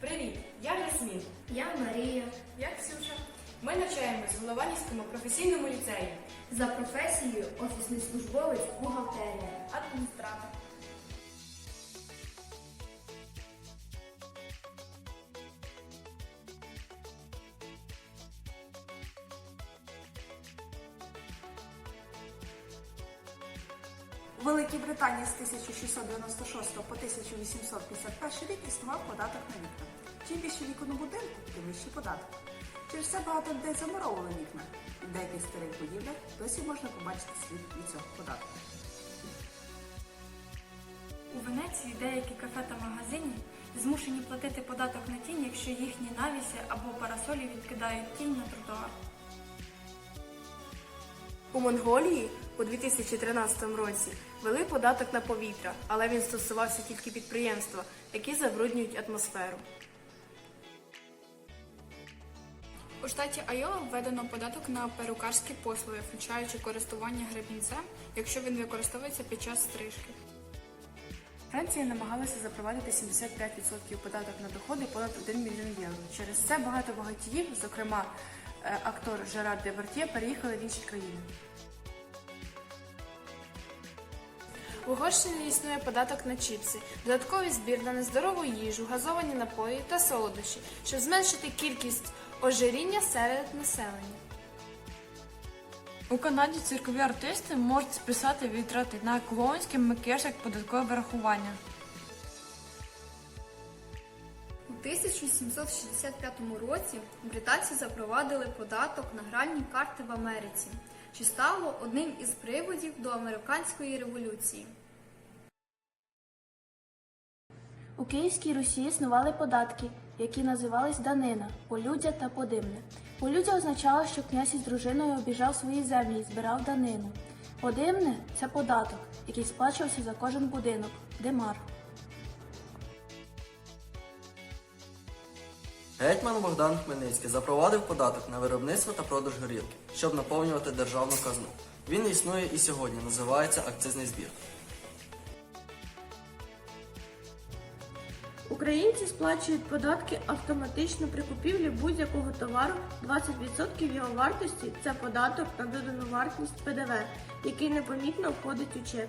Привіт! Я Ясмін. Я Марія. Я Ксюша. Ми навчаємось в Голованівському професійному ліцеї. За професією офісний службовець бухгалтерія. Великій Британії з 1696 по 1851 рік існував податок на вікна. Чим більше віку на будинку, тим вищий податок. Через це багато людей замуровували вікна. В деяких старих будівлях досі можна побачити слід від цього податку. У Венеції деякі кафе та магазині змушені платити податок на тінь, якщо їхні навіси або парасолі відкидають тінь на тротуар. У Монголії у 2013 році ввели податок на повітря, але він стосувався тільки підприємства, які забруднюють атмосферу. У штаті Айова введено податок на перукарські послуги, включаючи користування гребінцем, якщо він використовується під час стрижки. Франція намагалася запровадити 75% податок на доходи понад 1 мільйон євро. Через це багато багатіїв, зокрема е, актор Жерар Девертє, переїхали в інші країни. В Угорщині існує податок на чіпси, додатковий збір на нездорову їжу, газовані напої та солодощі, щоб зменшити кількість ожиріння серед населення. У Канаді циркові артисти можуть списати витрати на клоунський макіяж як податкове вирахування. У 1765 році британці запровадили податок на гральні карти в Америці, що стало одним із приводів до американської революції. У Київській Русі існували податки, які називались данина, полюдя та подимне. Полюдя означало, що князь із дружиною обіжав свої землі і збирав данину. Подимне це податок, який сплачувався за кожен будинок, демар. Гетьман Богдан Хмельницький запровадив податок на виробництво та продаж горілки, щоб наповнювати державну казну. Він існує і сьогодні, називається акцизний збір. Українці сплачують податки автоматично при купівлі будь-якого товару. 20% його вартості це податок на додану вартість ПДВ, який непомітно входить у чек.